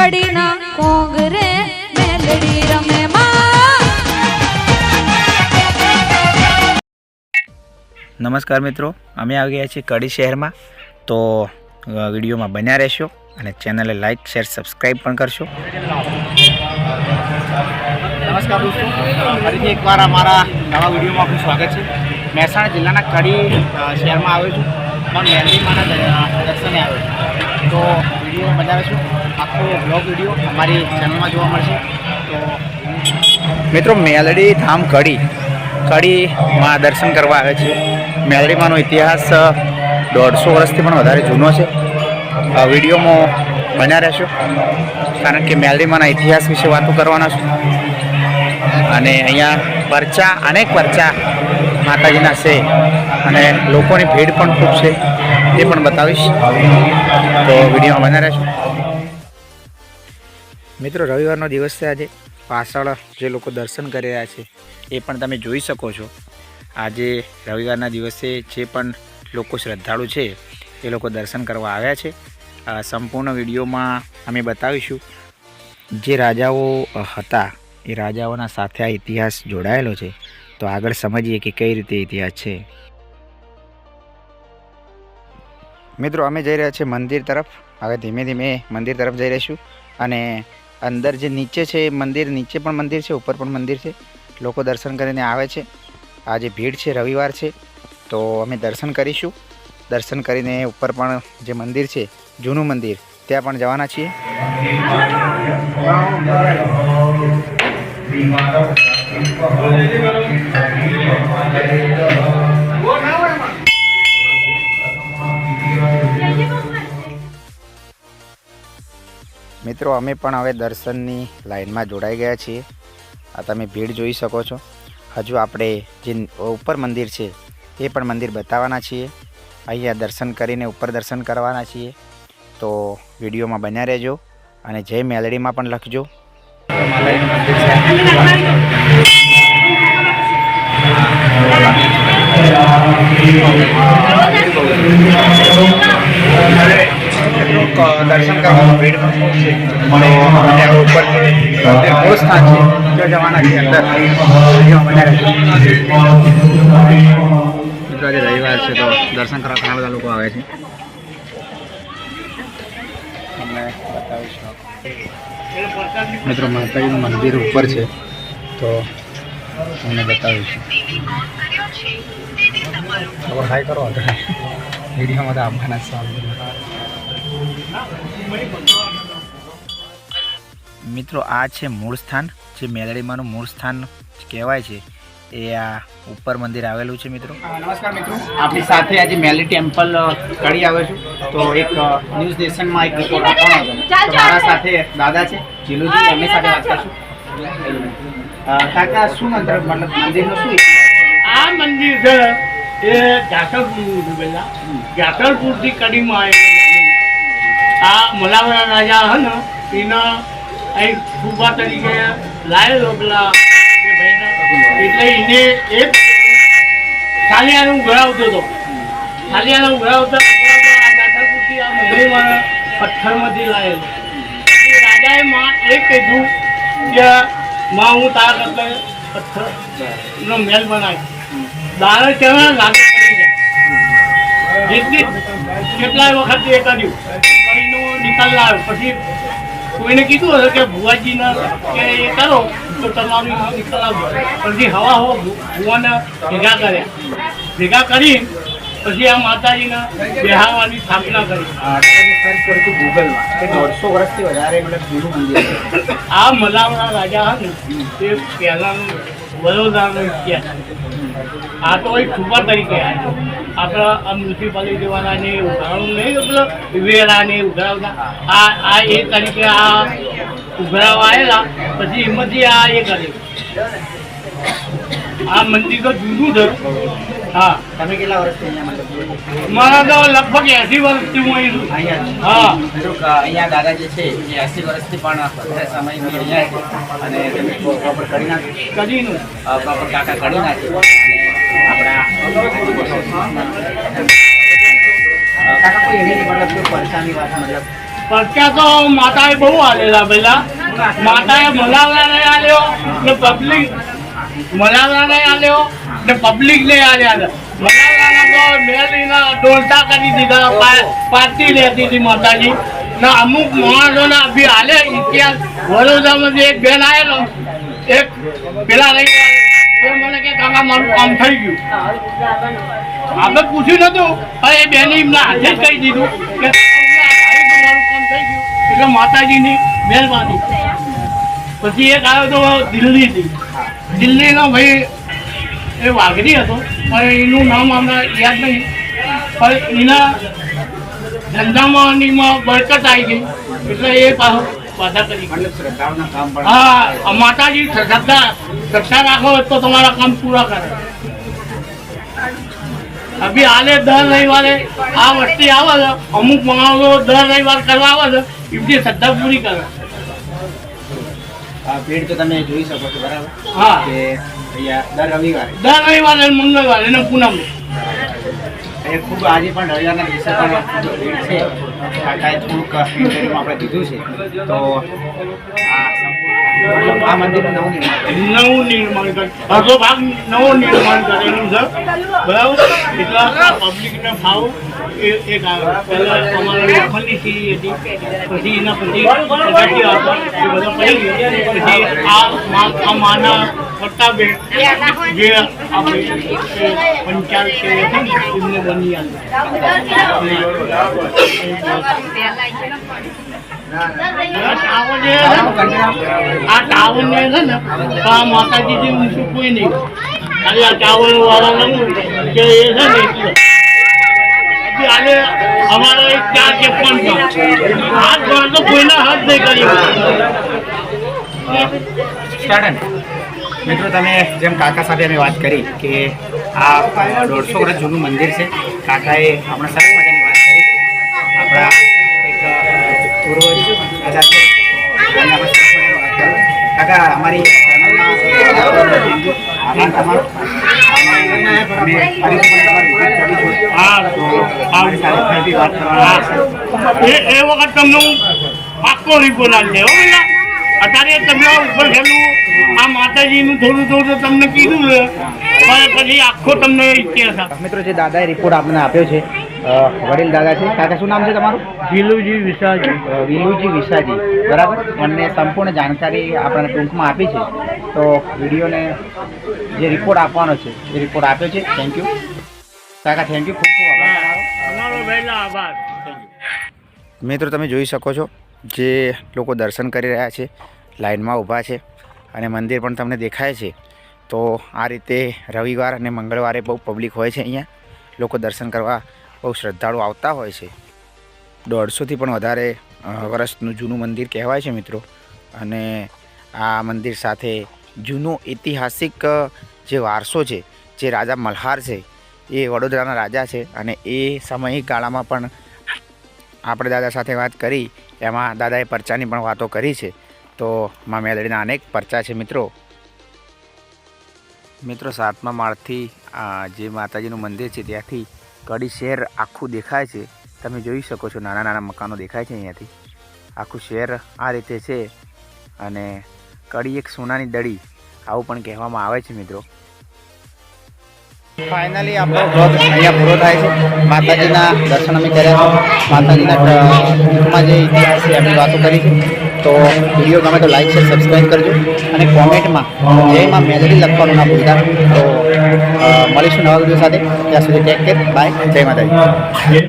કડીના કોંગરે મેલડી રમે નમસ્કાર મિત્રો અમે આવી ગયા છીએ કડી શહેરમાં. તો વિડીયોમાં બન્યા રહેશો અને ચેનલે લાઇક શેર સબસ્ક્રાઈબ પણ કરશો. નમસ્કાર દોસ્તો ફરીથી એકવાર અમારા નવા વિડીયોમાં આપનું સ્વાગત છે. મહેસાણા જિલ્લાના કડી શહેરમાં આવ્યો છું. પણ મેલડીમાના દ- દર્શને આવ્યો તો વીડિયો બતાવીશું આખો બ્લોગ વીડિયો અમારી ચેનલમાં જોવા મળશે. મિત્રો, મેલડી ધામ કડી. કડીમાં દર્શન કરવા આવે છે. મેલડીમાંનો ઇતિહાસ દોઢસો વર્ષથી પણ વધારે જૂનો છે. વિડીયોમાં બન્યા રહેશો. કારણ કે મેલડીમાંના ઇતિહાસ વિશે વાતો કરવાના છું. અને અહીંયા પરચા, અનેક પરચા માતાજીના છે. અને લોકોની ભીડ પણ ખૂબ છે. તે પણ બતાવીશ. તો વિડીયોમાં બના રહેશો મિત્રો, રવિવારનો દિવસ છે આજે. પાછળ જે લોકો દર્શન કરી રહ્યા છે, એ પણ તમે જોઈ શકો છો. આજે રવિવારના દિવસે જે પણ લોકો શ્રદ્ધાળુ છે, એ લોકો દર્શન કરવા આવ્યા છે. સંપૂર્ણ વિડીયોમાં અમે બતાવીશું. જે રાજાઓ હતા, એ રાજાઓના સાથે આ ઇતિહાસ જોડાયેલો છે. તો આગળ સમજીએ કે કઈ રીતે ઇતિહાસ છે. મિત્રો, અમે જઈ રહ્યા છીએ મંદિર તરફ. હવે ધીમે ધીમે મંદિર તરફ જઈ રહીશું. અને અંદર જે નીચે છે એ મંદિર, નીચે પણ મંદિર છે, ઉપર પણ મંદિર છે. લોકો દર્શન કરીને આવે છે. આજે ભીડ છે, રવિવાર છે, તો અમે દર્શન કરીશું. દર્શન કરીને ઉપર પણ જે મંદિર છે, જૂનું મંદિર, ત્યાં પણ જવાના છીએ. મિત્રો, અમે પણ હવે દર્શનની લાઇનમાં જોડાઈ ગયા છીએ. આ તમે ભીડ જોઈ શકો છો. હજુ આપણે જે ઉપર મંદિર છે, એ પણ મંદિર બતાવવાના છીએ. અહીંયા દર્શન કરીને ઉપર દર્શન કરવાના છીએ. તો વિડીયોમાં બન્યા રહેજો અને જય મેલડીમાં પણ લખજો. મંદિર છે દર્શન કરવાનું ભીડ પણ ખૂબ છે. તો ઉપર મંદિર મૂળ સ્થાન છે ત્યાં જવાના છે અંદર વિડીયોમાં બન્યા રહેજો મિત્રો આજે રવિવાર છે તો દર્શન કરવા ઘણા બધા લોકો આવે છે. તમને બતાવીશું. મિત્રો માતાજીનું મંદિર ઉપર છે તો તમને બતાવીશું. ખબર હાય કરો વિડીયોમાં તો આવવાના છે. મિત્રો આ છે મૂળ સ્થાન. જે મેલડીમાંનું મૂળ સ્થાન કહેવાય છે. એ આ ઉપર મંદિર આવેલું છે મિત્રો. નમસ્કાર મિત્રો. આપણી સાથે આજે મેલી ટેમ્પલ કડી આવ્યો છું. તો એક ન્યૂઝ નેશનમાં એક રિપોર્ટ આપવાનો હતો. મારા સાથે દાદા છે જીલુજી. એમની સાથે વાત કરશું. કાકા શું મંત્ર મતલબ મંદિરનું શું આ મંદિર છે એ જાસલપુર પેલા. જાસલપુરથી કડીમાં આવેલું આ મલાવરા રાજા હે ને, એના અહીં સુબા તરીકે લાયેલો પેલા એટલે એને એક સાલિયાનું ઘરાવતો હતો. સાલિયાનું ઘરાવતા ઘરાવતા આ જાસલપુરથી આ મંદિરમાં પથ્થરમાંથી લાયેલો. રાજાએ એ કીધું કે, માં, હું તારા કરતા પથ્થરનો મહેલ બનાવી દાળ કેવા લાગે પડી જાય. જેટલી કેટલાય વખત એ કર્યું. નિકાલ પછી કોઈને કીધું હતું કે ભુવાજીને કે એ કરો તો તમારું નિકાલ આવજો પછી હવા હવા ભુવાને ભેગા કર્યા. ભેગા કરી પછી આ માતાજીને બેહાવાની સ્થાપના કરી. ગૂગલમાં કે દોઢસો વર્ષથી વધારે મતલબ જૂનું મંદિર આ મલાવડા રાજા હતા ને તે પહેલાનું વડોદરાનો ઇતિહાસ. આ તો એક છુપા તરીકે આપણા આ મ્યુનિસિપાલિટી દેવાના ને ઉઘરાણું નહીં પેલો વેરા ને ઉઘરાવતા આ આ એ તરીકે આ ઉઘરાવા આવેલા પછી એમાંથી આ એ કર્યું આ મંદિર તો જૂનું છે હા. તમે કેટલા વર્ષથી અહીંયા મારા તો લગભગ એસી વર્ષથી હું અહીં છું. અહીંયા હા. અહીંયા દાદા જે છે એ એસી વર્ષથી પણ સમય અહીંયા છે. અને તમે પ્રોપર કરી નાખી? કદીનું પ્રોપર કાકા કરી નાખી. આપણા કાકા કોઈ એવી મતલબ કોઈ પરેશાની વાત મતલબ? પરચા તો માતાએ બહુ આલેલા પેલા માતાએ નહીં આલ્યો ને પબ્લિક નહીં આલ્યો. ને પબ્લિક ને મલાવરાના તો મેલીના ડોલતા કરી દીધા પા- પાર્ટી લેતી હતી માતાજી. ને અમુક માણસોના બી હાલે ઇતિહાસ. વડોદરામાંથી એક બેન આવેલો એક પેલા રહી એ મને કે કાકા મારું કામ થઈ ગયું. આપણે પૂછ્યું નતું પણ એ બેને એમના હાથે જ કહી દીધું કે મારું કામ થઈ ગયું. એટલે માતાજીની મહેરબાની. પછી એક આવ્યો તો દિલ્હીથી. દિલ્હીનો ભાઈ એ વાઘરી હતો પણ એનું નામ અમને યાદ નહીં. પણ એના ધંધામાં બરકત આવી ગઈ એટલે એ પાછો કરી હા માતાજી શ્રદ્ધા શ્રદ્ધા રાખો તો તમારા કામ પૂરા કરે. અભી હાલે દર રવિવારે આ વસ્તી આવે છે અમુક માણસો દર રવિવાર કરવા આવે છે એમની શ્રદ્ધા પૂરી કરે. ભીડ તો તમે જોઈ શકો છો બરાબર? હા. કે અહીંયા દર રવિવારે. દર રવિવારે અને મંગળવારે અને પૂનમ. એ ખૂબ આજે પણ રવિવારના દિવસે પણ ભીડ છે. કાકાએ થોડુંક ઇન્ટરવ્યુમાં આપણે કીધું છે. તો આ આ મંદિરનું નવું નિર્માણ કરે અડધો ભાગ નવો નિર્માણ કરેલું છે. બરાબર? એટલા પબ્લિકને ભાવ એ એક પહેલાં પહેલા અમારે લોખંડની સીડી હતી. પછી એના પછી એ બધા પડી ગયા. પછી આ મા- આ માના કરતા બે જે આપણે પંચાયત છે એમને બની આ ટાવર જે છે ને, આ ટાવર છે ને આ માતાજી થી ઊંચું કોઈ નહીં આ ટાવર વાળા નહીં કે એ છે ને કે પાંચ હાથ ગણ તો કોઈના હાથ નહીં કરી મિત્રો, તમે જેમ કાકા સાથે અમે વાત કરી કે આ દોઢસો વર્ષ જૂનું મંદિર છે, કાકાએ આપણા સરસ એ વખત તમને હું પાક્કો રિપોર્ટ આપી હો પેલા અત્યારે તમે ઉપર છેલ્લું આ માતાજીનું થોડું થોડું તમને કીધું છે. પણ પછી આખો તમને ઇતિહાસ મિત્રો, જે દાદાએ રિપોર્ટ આપણને આપ્યો છે વડીલ દાદા છે કાકા શું નામ છે તમારું? વિલુજી વિશાજી વિલુજી વિશાજી બરાબર? અને સંપૂર્ણ જાણકારી આપણને ટૂંકમાં આપી છે. તો વિડીયોને જે રિપોર્ટ આપવાનો છે એ રિપોર્ટ આપ્યો છે. થેન્ક યુ કાકા થેન્ક યુ ખૂબ ખૂબ આભાર. આભાર. મિત્રો તમે જોઈ શકો છો જે લોકો દર્શન કરી રહ્યા છે લાઇનમાં ઊભા છે અને મંદિર પણ તમને દેખાય છે. તો આ રીતે રવિવાર અને મંગળવારે બહુ પબ્લિક હોય છે અહીંયા. લોકો દર્શન કરવા બહુ શ્રદ્ધાળુ આવતા હોય છે. દોઢસોથી પણ વધારે વર્ષનું જૂનું મંદિર કહેવાય છે મિત્રો. અને આ મંદિર સાથે જૂનો ઐતિહાસિક જે વારસો છે, જે રાજા મલ્હાર છે, એ વડોદરાના રાજા છે અને એ સમયગાળામાં પણ આપણે દાદા સાથે વાત કરી, એમાં દાદાએ પરચાની પણ વાતો કરી છે. તો મા મેલડીના અનેક પરચા છે મિત્રો. મિત્રો સાતમા માળથી જે માતાજીનું મંદિર છે ત્યાંથી કડી શહેર આખું દેખાય છે. તમે જોઈ શકો છો નાના નાના મકાનો દેખાય છે અહીંયાથી. આખું શહેર આ રીતે છે અને કડી એક સોનાની દડી આવું પણ કહેવામાં આવે છે મિત્રો. ફાઇનલી આપણો વ્રત અહીંયા પૂરો થાય છે. માતાજીના દર્શન અમે કર્યા માતાજીના જે ઇતિહાસ છે એમની વાતો કરી છે. તો વીડિયો ગમે તો લાઈક છે સબસ્ક્રાઈબ કરજો અને કોમેન્ટમાં જયમાં મેલેડી લખવાનું ના ભૂલતા તો મળીશું નવા વીડિયો સાથે. ત્યાં સુધી ટેક કેર બાય જય માતાજી.